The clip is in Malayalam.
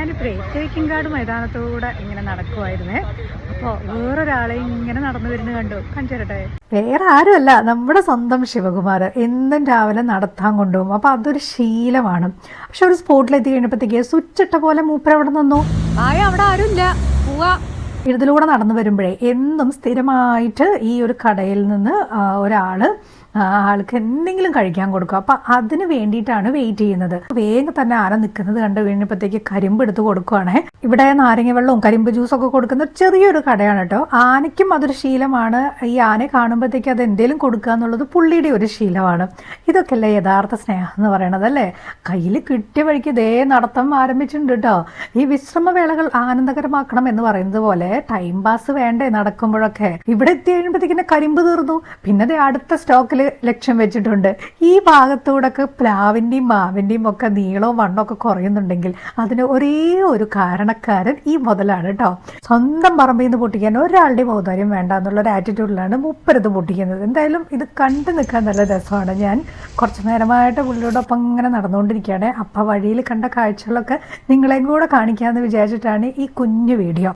ഞാനിപ്പോഴേ തേക്കിൻകാട് മൈതാനത്തൂടെ ഇങ്ങനെ നടക്കുമായിരുന്നേ അപ്പോൾ വേറൊരാളെ ഇങ്ങനെ നടന്നു വരുന്നത് കണ്ടു. കാണിച്ചു തരട്ടെ വേറെ ആരുമല്ല നമ്മുടെ സ്വന്തം ശിവകുമാർ എന്നും രാവിലെ നടത്താൻ കൊണ്ടുപോകും. അപ്പോൾ അതൊരു ശീലമാണ്. പക്ഷെ ഒരു സ്പോട്ടിലെത്തി കഴിഞ്ഞപ്പോഴത്തേക്ക് സ്വിച്ചിട്ട പോലെ മൂപ്പര അവിടെ നിന്നു. ആയ അവിടെ ആരുമില്ല. പോവാ. ഇതിലൂടെ നടന്നു വരുമ്പോഴേ എന്നും സ്ഥിരമായിട്ട് ഈ ഒരു കടയിൽ നിന്ന് ഒരാൾ ആൾക്ക് എന്തെങ്കിലും കഴിക്കാൻ കൊടുക്കുക അപ്പൊ അതിന് വേണ്ടിയിട്ടാണ് വെയിറ്റ് ചെയ്യുന്നത്. വേഗം തന്നെ ആന നിൽക്കുന്നത് കണ്ടു കഴിഞ്ഞപ്പോഴത്തേക്ക് കരിമ്പ് എടുത്ത് കൊടുക്കുവാണേ. ഇവിടെ നാരങ്ങ വെള്ളവും കരിമ്പ് ജ്യൂസൊക്കെ കൊടുക്കുന്ന ചെറിയൊരു കടയാണ് കേട്ടോ. ആനയ്ക്കും അതൊരു ശീലമാണ്. ഈ ആനയെ കാണുമ്പോഴത്തേക്ക് അത് എന്തെങ്കിലും കൊടുക്കുക എന്നുള്ളത് പുള്ളിയുടെ ഒരു ശീലമാണ്. ഇതൊക്കെ അല്ലേ യഥാർത്ഥ സ്നേഹം എന്ന് പറയണത് അല്ലേ? കയ്യിൽ കിട്ടിയ വഴിക്ക് ഇതേ നടത്തം ആരംഭിച്ചിട്ടുണ്ട് കേട്ടോ. ഈ വിശ്രമവേളകൾ ആനന്ദകരമാക്കണം എന്ന് പറയുന്നത് പോലെ ടൈം പാസ് വേണ്ടേ നടക്കുമ്പോഴൊക്കെ. ഇവിടെ എത്തി കഴിയുമ്പോഴത്തേക്കിനെ കരിമ്പ് തീർന്നു. പിന്നെ അടുത്ത സ്റ്റോക്കിൽ ലക്ഷ്യം വെച്ചിട്ടുണ്ട്. ഈ ഭാഗത്തൂടൊക്കെ പ്ലാവിന്റെയും മാവിന്റെയും ഒക്കെ നീളവും വണ്ണവും ഒക്കെ കുറയുന്നുണ്ടെങ്കിൽ അതിന് ഒരേ ഒരു കാരണക്കാരൻ ഈ മുതലാണ് കേട്ടോ. സ്വന്തം പറമ്പിൽ നിന്ന് പൊട്ടിക്കാൻ ഒരാളുടെ ഔദാര്യം വേണ്ട എന്നുള്ള ഒരു ആറ്റിറ്റ്യൂഡിലാണ് മുപ്പരത് പൊട്ടിക്കുന്നത്. എന്തായാലും ഇത് കണ്ടു നിൽക്കാൻ നല്ല രസമാണ്. ഞാൻ കുറച്ച് നേരമായിട്ട് പുള്ളിയോടൊപ്പം ഇങ്ങനെ നടന്നുകൊണ്ടിരിക്കുകയാണ്. അപ്പം വഴിയിൽ കണ്ട കാഴ്ചകളൊക്കെ നിങ്ങളെയും കൂടെ കാണിക്കാമെന്ന് വിചാരിച്ചിട്ടാണ് ഈ കുഞ്ഞു വീഡിയോ.